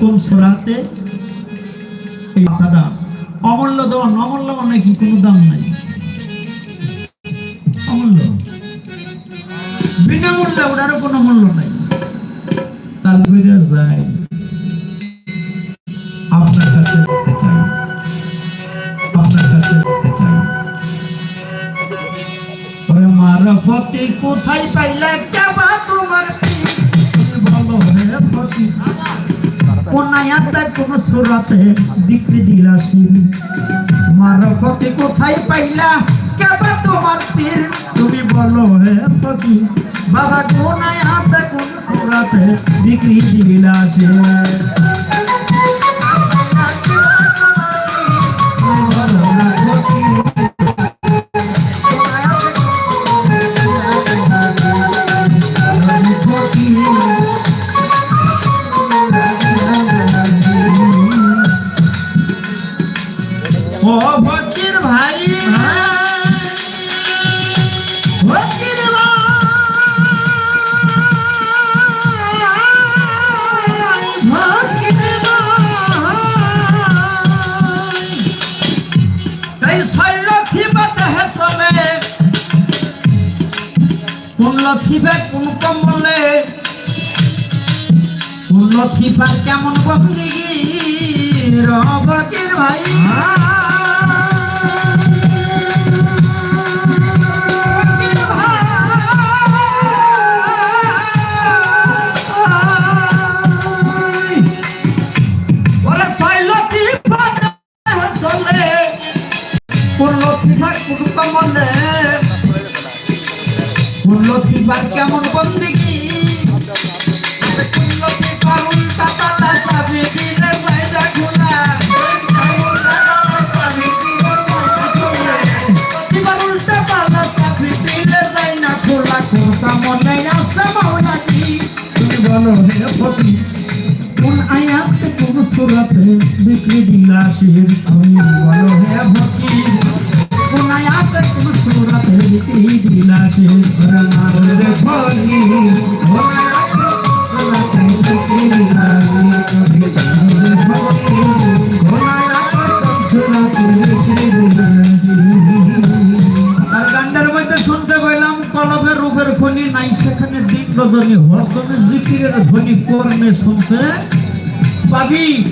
কোন এই কথাটা অমূল্য মানে কি? কোনো দাম নাই। অমূল্য। বিনামূল্যে কোনো মূল্য নাই। তার যায় আপনার কাছে কোথায় পাইলে কোন আয়াতে কোন সূরাতে বিক্রি দিলাসি। মারফতে কোথায় পাইলা? কেবা তোমার পীর। তুমি বলো হে ফতি বাবা কোন আয়াতে কোন সূরাতে বিক্রি দিলা কোন বে কোন কমলে কোন লক্ষী পার কেমন বন্দিগি রবকের ভাই কোন ভাই কোন কমলে কোন লক্ষী পার কেমন বন্দিগি কোন লক্ষী উল্টা পাল্টা চাবি দিলে বাইরে খোলা এবার উল্টা পাল্টা চাবি দিলে যাই খোলা খোকা মনে আছে মাওলাজি তুমি বলো, হে ফকি কোন আয়াতে কোন সুরাতে বিক্রি দিলা শির তুমি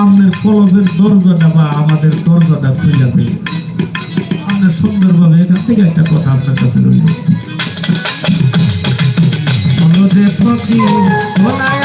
আমাদের কলবের দরজাটা বা আমাদের দরজাটা খুলে যাবে আমরা সুন্দরভাবে এখান থেকে একটা কথা আপনার কাছে রইল। যে ফকির বলায়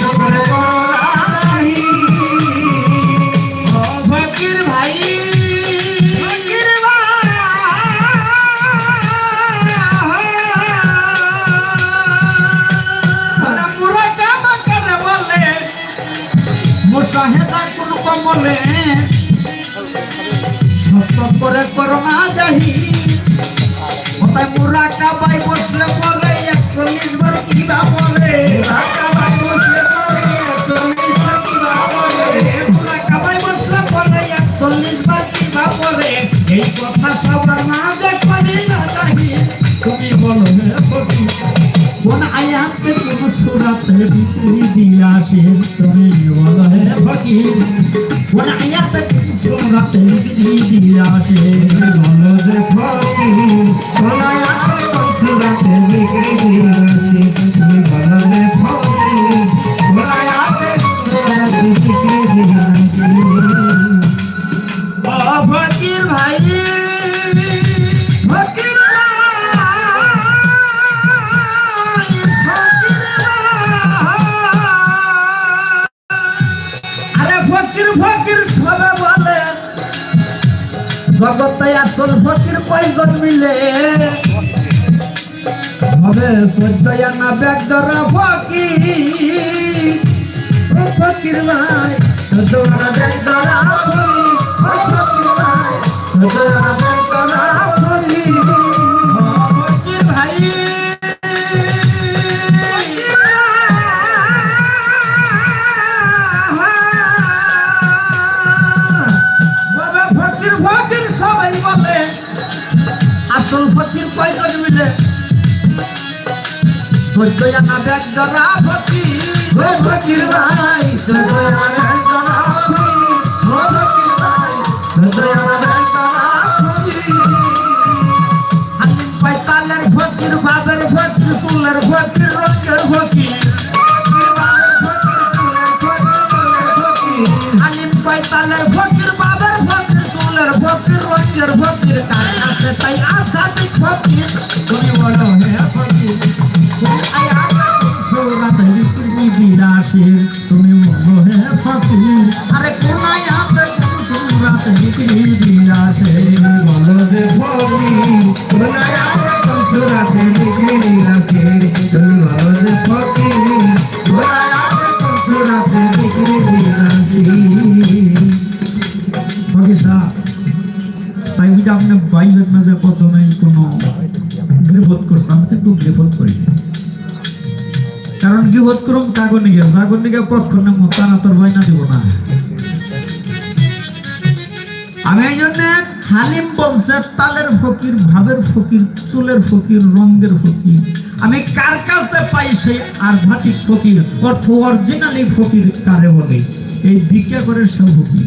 সত্য করে সুরাতে বিক্রি দিয়া সে তুমি বলো হে ফকির কোন আয়াতে কোন রাতে বিক্রি আসে বলো যে ফকির কোনায় আতে কনসুরাতে বিক্রি দিলাসি মিলে হবে সদ্যয়া না ব্যাগ ধরা ফকির ও ফকির ভাই সদ্যয়া ব্যাগ ধরা ফকির ও ফকির ভাই সদ্যয়া আসল ফকির কয়জন মিলে। সত্য জানা ব্যাগ ধরা ফকির ও ফকির ভাই সত্য জানা ব্যাগ ফকির ভাই জানা ব্যাগ হালিম পাইতালের ফকির ফকির সুলের ফকির ফকির পাইতালের ফকির ফকির সুলের ফকির ফকির আরে হাতে সুরাতে গৃহত করুন কাগনিকে কাগনিকে পক্ষ নেব তারা বয়না দিব না। আমি এই জন্য হালিম বলছে তালের ফকির, ভাবের ফকির, চুলের ফকির, রঙের ফকির। আমি কার কাছে পাই সেই আর্ভাটিক ফকির, অর্থ অরিজিনালি ফকির কারে বলে? এই ভিক্ষা করে সে ফকির।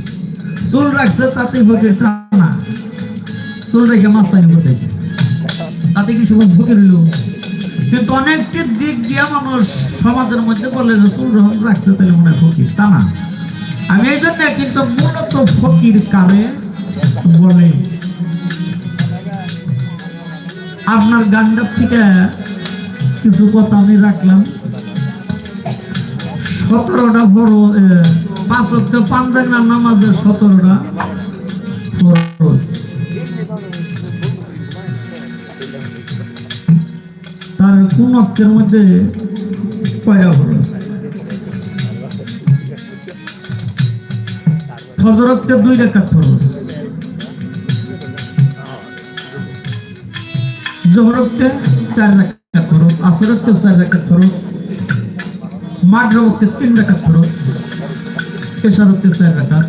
চুল রাখছে তাতে ফকির, তা না। চুল রেখে মাস্তানি করতেছে তাতে কি সবাই ফকির হইল? কিন্তু অনেকটি দিক দিয়ে মানুষ সমাজের মধ্যে বলে রহন রাখছে তাহলে মনে ফকির। তা না। আমি এই জন্য কিন্তু মূলত ফকির কারে বলে। আপনার গান্ডার থেকে কিছু কথা আমি রাখলাম। সতেরোটা বড় পাঁচ অক্ট পাঞ্জাগনার নামাজে সতেরোটা তার কোন অক্ষের মধ্যে কয়টা ফরজ ফজর অক্টে দুই রেখাত ফরজ। জোহর অক্টে চার রেখাত ফরজ আসর অক্টে চার রেখাত ফরজ মাগরিব অক্টে তিন রেখাত ফরজ এশার অক্টে চার রেখাত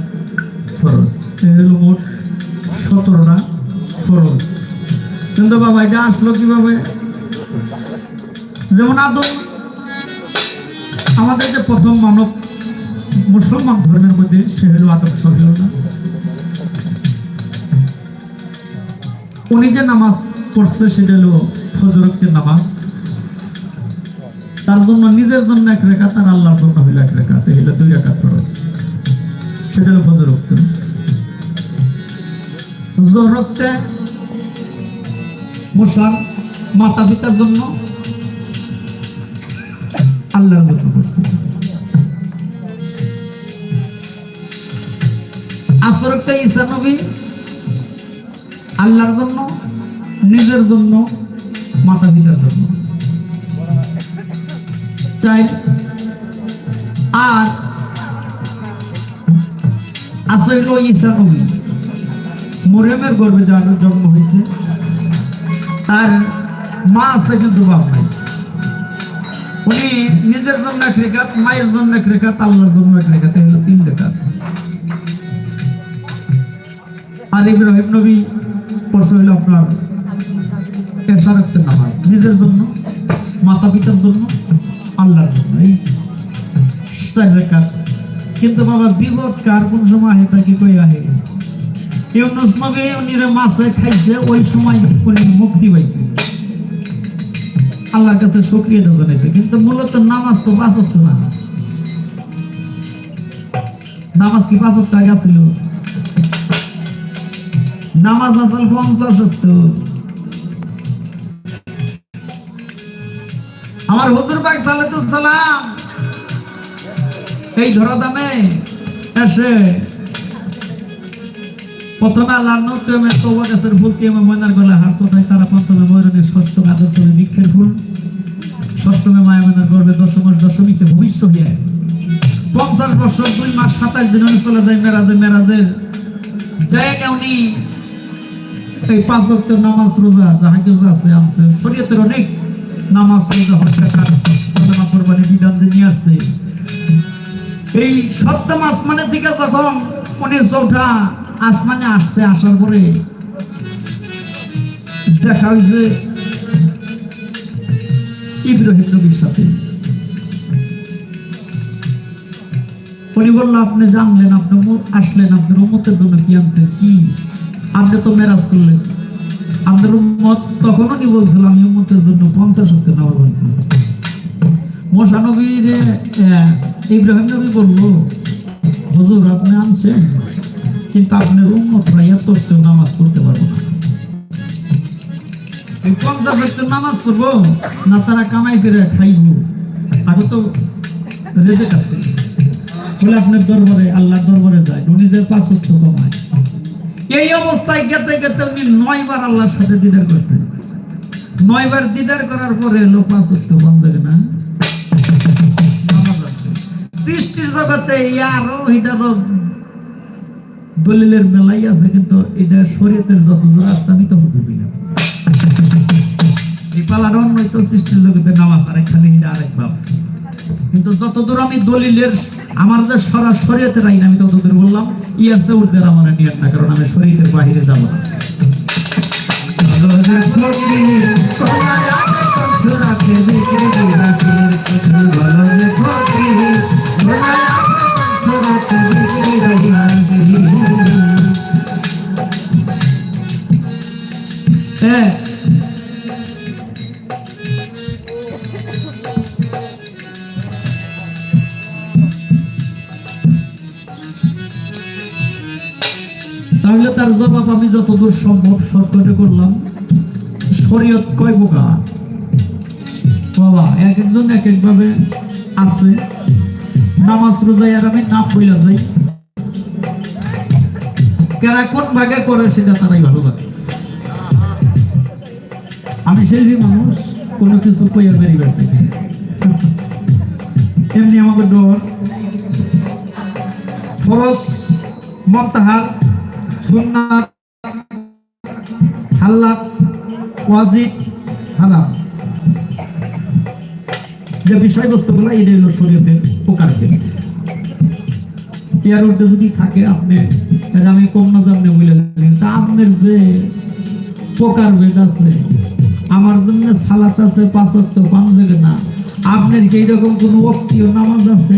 ফরজ। এই হলো মোট সতেরোটা ফরজ। কিন্তু বাবা, এটা আসলো কীভাবে? যেমন আদম, আমাদের যে প্রথম মানব মুসলমান ধর্মের মধ্যে, সে হলো আদম শফিউল্লাহ উনি যে নামাজ পড়ছে, সেটা হলো ফজরকের নামাজ। তার জন্য, নিজের জন্য এক রেখা, তার আল্লাহর জন্য হইল এক রেখা এই হলো দুই রেখা খরচ। সেটা হলো ফজরক্ত জোহরক্তে মুসার মাতা পিতার জন্য আল্লাহর জন্য করছে। নবী, আল্লাহর জন্য, নিজের জন্য, মাতা পিতার জন্য। চাই, আর হইল ঈসা নবী। মরিয়মের গর্ভে যার জন্ম হয়েছে, তার মা আছে কিন্তু বাপ নাই। উনি নিজের জন্য রেখাত মায়ের জন্য রেখাত আল্লাহর জন্য রেখাত এই তিন রেখাত আর ইব্রাহিম নবী পড়ছে হইল আপনার এসারতের নামাজ। নিজের জন্য মাতা পিতার জন্য, আল্লাহর জন্য। এই চার রেখাত। কিন্তু বাবা, বিপদ কার? কোন সময় আহে তাকে কই আহে? ইউনুস নবী উনিরে মাছে খাইছে, ওই সময় উনি মুক্তি পাইছে। আল্লাহর কাছে শুক্রিয়া জানাইছে, কিন্তু মূলত নামাজ তো পাঁচ ওয়াক্ত না। নামাজ কি পাঁচ ওয়াক্ত আগে ছিল নামাজ আসল পঞ্চাশ আমার হুজুর সালাতুল সালাম, এই ধরা দামে এসে প্রথমে আল্লাহ নতুমে তওবা গাছের ফুল কেমে ময়নার গলা হার কোথায় তারা পঞ্চমে ময়ূরনের ষষ্ঠমে আদর্শমে বৃক্ষের ফুল ষষ্ঠমে মায়ামনার গর্ভে দশম দশমীতে ভূমিষ্ঠ হইয়া পঞ্চাশ বছর, দুই মাস, সাতাশ দিন চলে যায় মেরাজে মেরাজের জায়গা উনি এই পাঁচ ওয়াক্ত নামাজ রোজা, যাহা কিছু আছে আনছে। শরীয়তের অনেক নামাজ রোজা জাকাত ঘটনা কোরবানি বিধান যে নিয়ে আসছে। এই সপ্তম আসমানের দিকে যখন উনি চৌঠা আসমানে আসছে, আসার পরে দেখা হয়েছে ইব্রাহিম নবীর সাথে। উনি বলল, আপনি জানলেন, আপনি আসলেন, আপনার উম্মতের জন্য কি আনছেন? কি? আপনি তো মেরাজ করলেন। আপনার উম্মত তখন উনি বলছিল, আমি উম্মতের জন্য পঞ্চাশ সত্য নামাজ বলছি মশা ইব্রাহিম নবী বলল, হুজুর, আপনি আনছেন? কিন্তু আপনার উম্মতরা এত নামাজ পড়তে পারব না। এই পঞ্চাশ অবস্থায় গেতে গেতে উনি নয়বার আল্লাহর সাথে দিদার করছেন। নয়বার দিদার করার পরে এলো পাঁচ বন্ধ যাবে না। সৃষ্টির জগতে আরও দলিলের মেলাই আছে, কিন্তু এটা শরীয়তের যত দূর আসছে আমি তো বুঝি না। পালার অন্য সৃষ্টির জগতে নামাজ আর এখানে এটা আরেক ভাব। কিন্তু যতদূর আমি দলিলের, আমার যে সরা শরীয়তের আইন, আমি ততদূর বললাম, ইয়ার সে উর্দের আমার নিয়ত না, কারণ আমি শরীয়তের বাহিরে যাব না। রোজে হ্যাঁ তাহলে তার জবাব আমি যতদূর সম্ভব শর্টকাটে করলাম। শরীয়ত কয় প্রকার? বাবা, এক একজন এক একভাবে আছে। নামাজ রোজাই আর আমি না বইলা যাই। কারা কোন ভাগে করে সেটা তারাই ভালো লাগে আমি সেই যে মানুষ, কোনো কিছু কইয়া বেরিয়ে গেছে এমনি আমাকে ডর। ফরজ, মন্তাহার, সুন্নাত, হাল্লাত হালাল। যে বিষয়বস্তুগুলো এটা হলো ইয়ার যদি থাকে আপনি আমি কম না জানলে বলে তা আপনার যে প্রকার ভেদ আছে আমার জন্য সালাত আছে, পাঁচ অক্ট না। আপনার কি এইরকম কোনো অক্তীয় নামাজ আছে?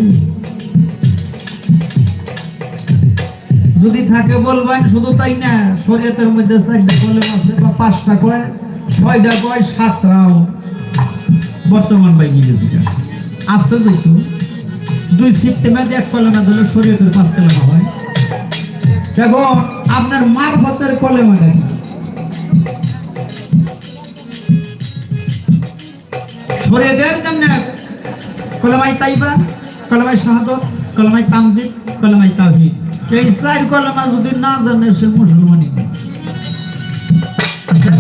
যদি থাকে বলবেন, শুধু তাই না মধ্যে আছে পাঁচটা কয়, ছয়টা কয়, সাতটাও বর্তমান বাই আসছে যেহেতু। দুই সেপ্টেম্বর এক কলেমা দিলে শরীয়তের পাঁচ কলেমা হয়। দেখো, আপনার মারফতের কলেমা দেখি শরীয়তের জন্য কলেমাই তাইবা, কলেমাই শাহাদত, কলেমাই তামজিদ, কলেমাই তাহিদ এই চার কলেমা যদি না জানে সে মুসলমানই। না।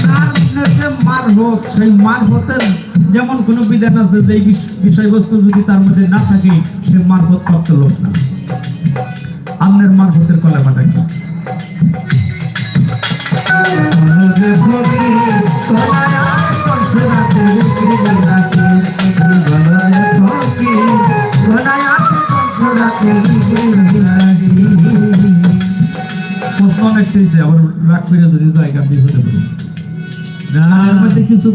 তার মধ্যে মারফত সেই মারফতের যেমন কোনো বিধান আছে যে বিষয়বস্তু যদি তার মধ্যে না থাকে, সে মারফত প্রাপ্ত লোক না। আপনার মারফতের কলেমাটা কি? আবার রাগ করে যদি জায়গা বিপদে মধ্যে কিছু